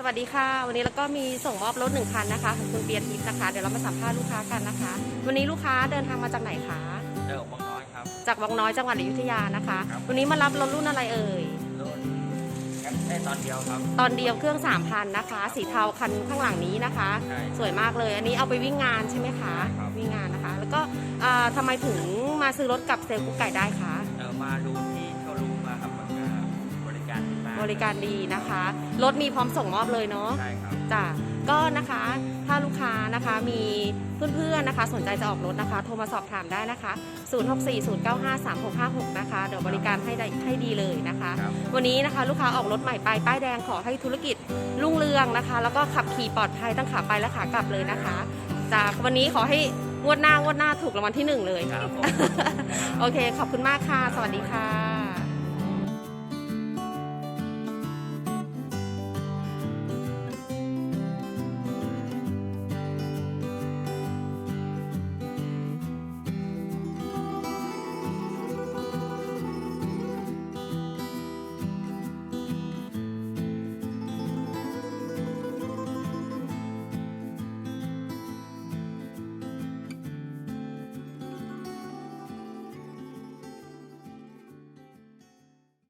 สวัสดีค่ะ วันนี้แล้วก็มีส่งมอบรถหนึ่งคันนะคะของคุณเปียทิพย์นะคะ เดี๋ยวเรามาสัมภาษณ์ลูกค้ากันนะคะ วันนี้ลูกค้าเดินทางมาจากไหนคะเดิมบางน้อยครับ จากวังน้อยจังหวัดอยุธยานะคะครับวันนี้มารับรถรุ่นอะไรเอ่ยรุ่นแค่ได้ตอนเดียวครับ ตอนเดียวเครื่อง3,000นะคะ สีเทาคันข้างหลังนี้นะคะ ใช่ สวยมากเลยอันนี้เอาไปวิ่งงานใช่ไหมคะครับ วิ่งงานนะคะ แล้วก็อ่าทำไมถึงมาซื้อรถกับเซลล์กุ๊กไก่ได้คะ บริการดีนะคะ รถมีพร้อมส่งมอบเลยเนาะใช่ครับจ้ะก็นะคะถ้าลูกค้านะคะมีเพื่อนๆนะคะ สนใจจะออกรถนะคะ โทรมาสอบถามได้นะคะ 0640953656 นะคะ เดี๋ยวบริการให้ได้ให้ดีเลยนะคะ ครับวันนี้นะคะลูกค้าออกรถใหม่ไปป้ายแดงขอให้ธุรกิจรุ่งเรืองนะคะ แล้วก็ขับขี่ปลอดภัยตั้งขาไปและขากลับเลยนะคะจากวันนี้ขอให้งวดหน้างวดหน้าถูกรางวัลที่หนึ่งเลย ครับผม โอเค ขอบคุณมากค่ะ สวัสดีค่ะ